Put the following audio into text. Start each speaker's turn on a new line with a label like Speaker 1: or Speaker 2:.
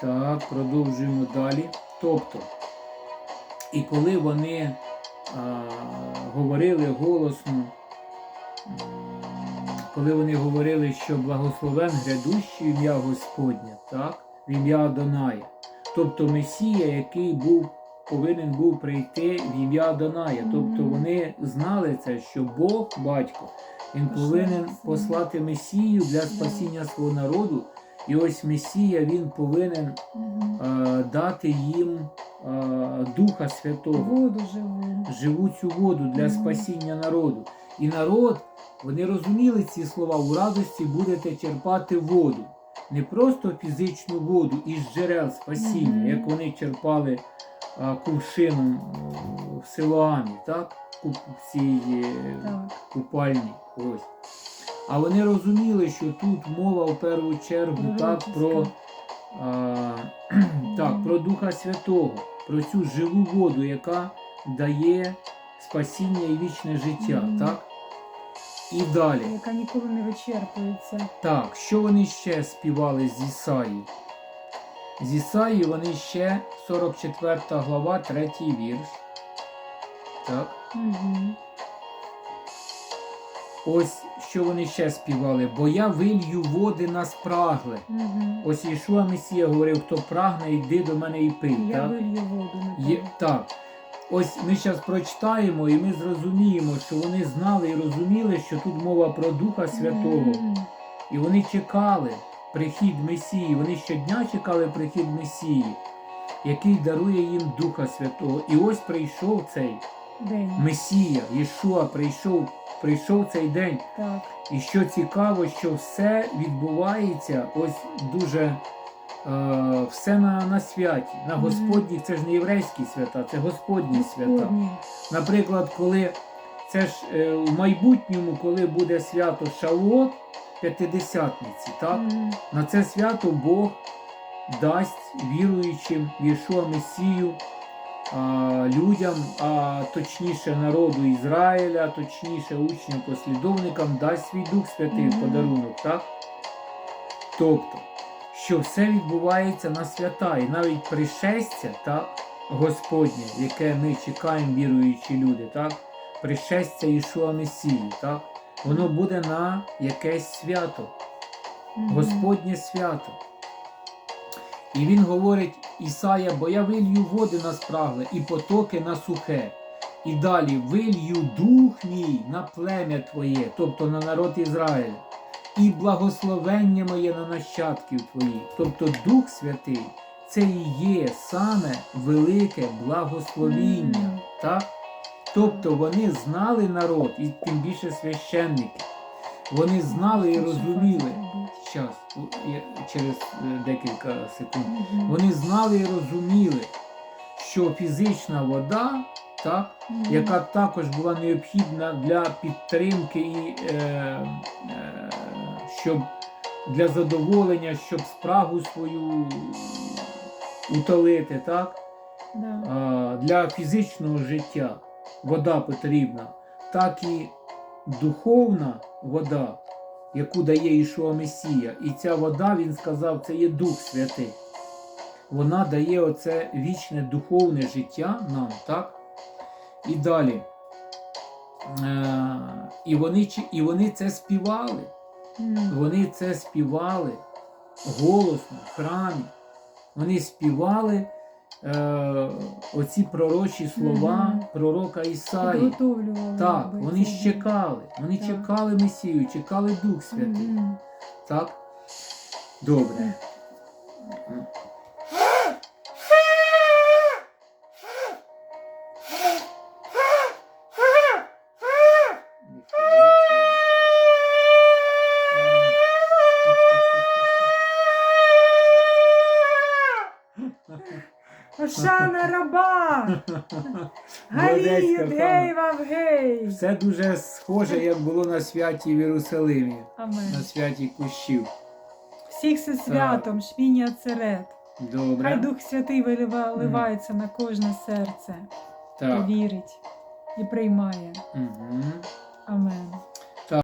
Speaker 1: Так, продовжуємо далі. Тобто, і коли вони а, говорили голосно, коли вони говорили, що благословен грядущий ім'я Господня, так, в ім'я Адоная. Тобто Месія, який був, повинен був прийти в ім'я Адоная. Тобто вони знали це, що Бог, батько, він повинен послати Месію для спасіння свого народу. І ось Месія він повинен е, дати їм е, Духа Святого,
Speaker 2: Воду живу.
Speaker 1: живу цю воду для спасіння народу. І народ, вони розуміли ці слова, у радості будете черпати воду. Не просто фізичну воду із джерел спасіння, як вони черпали а, кувшином е, в Силоамі, так? В цій е,
Speaker 2: Так.
Speaker 1: купальні. Ось. А вони розуміли, що тут мова в першу чергу так про, а, так, про Духа Святого, про цю живу воду, яка дає спасіння і вічне життя.
Speaker 2: Мгм.
Speaker 1: Так? І далі.
Speaker 2: Яка ніколи не вичерпується.
Speaker 1: Так, що вони ще співали з Ісаї? З Ісаї вони ще 44 глава, 3 вірш. Так.
Speaker 2: Угу.
Speaker 1: Ось що вони ще співали. Бо я вилью води на спрагле.
Speaker 2: Угу.
Speaker 1: Ось Ішуа Месія говорив, хто прагне, йди до мене і пий.
Speaker 2: Я
Speaker 1: так?
Speaker 2: вилью воду на
Speaker 1: Є, так. Ось ми зараз прочитаємо і ми зрозуміємо, що вони знали і розуміли, що тут мова про Духа Святого.
Speaker 2: Мгм.
Speaker 1: І вони чекали прихід Месії. Вони щодня чекали прихід Месії, який дарує їм Духа Святого. І ось прийшов цей
Speaker 2: День.
Speaker 1: Месія, Єшуа прийшов, прийшов цей день.
Speaker 2: Так.
Speaker 1: І що цікаво, що все відбувається ось дуже е, все на, на святі, на. Господніх, це ж не єврейські свята, це Господні свята. Наприклад, коли це ж е, в майбутньому, коли буде свято Шавуот, П'ятидесятниці, так?
Speaker 2: Мгм.
Speaker 1: На це свято Бог дасть віруючим в Єшуа Месію людям, а точніше народу Ізраїля, точніше учням, послідовникам дасть свій Дух Святий в
Speaker 2: Мгм.
Speaker 1: подарунок, так? Тобто, що все відбувається на свята, і навіть пришестя, так, Господнє, яке ми чекаємо, віруючі люди, так? Пришестя Ішуа Месії, так? Воно буде на якесь свято.
Speaker 2: Мгм.
Speaker 1: Господнє свято. І він говорить Ісая, бо я вилью води на спрагле і потоки на сухе. І далі вилью дух мій на плем'я твоє, тобто на народ Ізраїля, і благословення моє на нащадків твоїх. Тобто Дух Святий це і є саме велике благословіння. Так? Тобто вони знали народ, і тим більше священники. Вони знали і розуміли. Я- через е, декілька секунд. Вони знали і розуміли, що фізична вода, так, яка також була необхідна для підтримки і е, е, щоб для задоволення, щоб спрагу свою утолити, так,
Speaker 2: Да.
Speaker 1: а, для фізичного життя вода потрібна, так і духовна вода, яку дає Ішуа Месія. І ця вода, він сказав, це є Дух Святий. Вона дає оце вічне духовне життя нам, так? І далі. Е, і, вони, і вони це співали. Вони це співали голосно в храмі. Вони співали е, оці пророчі слова
Speaker 2: угу.
Speaker 1: пророка Ісаї. Так, вони ж чекали. Вони
Speaker 2: Так.
Speaker 1: чекали Месію, чекали Дух Святий.
Speaker 2: Угу.
Speaker 1: Так? Добре.
Speaker 2: Ошана раба! Галі
Speaker 1: Молодець,
Speaker 2: юдей
Speaker 1: Кохана.
Speaker 2: вам гей!
Speaker 1: Все дуже схоже, як було на святі в Єрусалимі,
Speaker 2: Амен.
Speaker 1: на святі кущів.
Speaker 2: Всіх зі святом, швіння церет. Хай
Speaker 1: Добре.
Speaker 2: Дух Святий вилива- виливається на кожне серце, хто
Speaker 1: Так.
Speaker 2: вірить і приймає.
Speaker 1: Угу.
Speaker 2: Амен.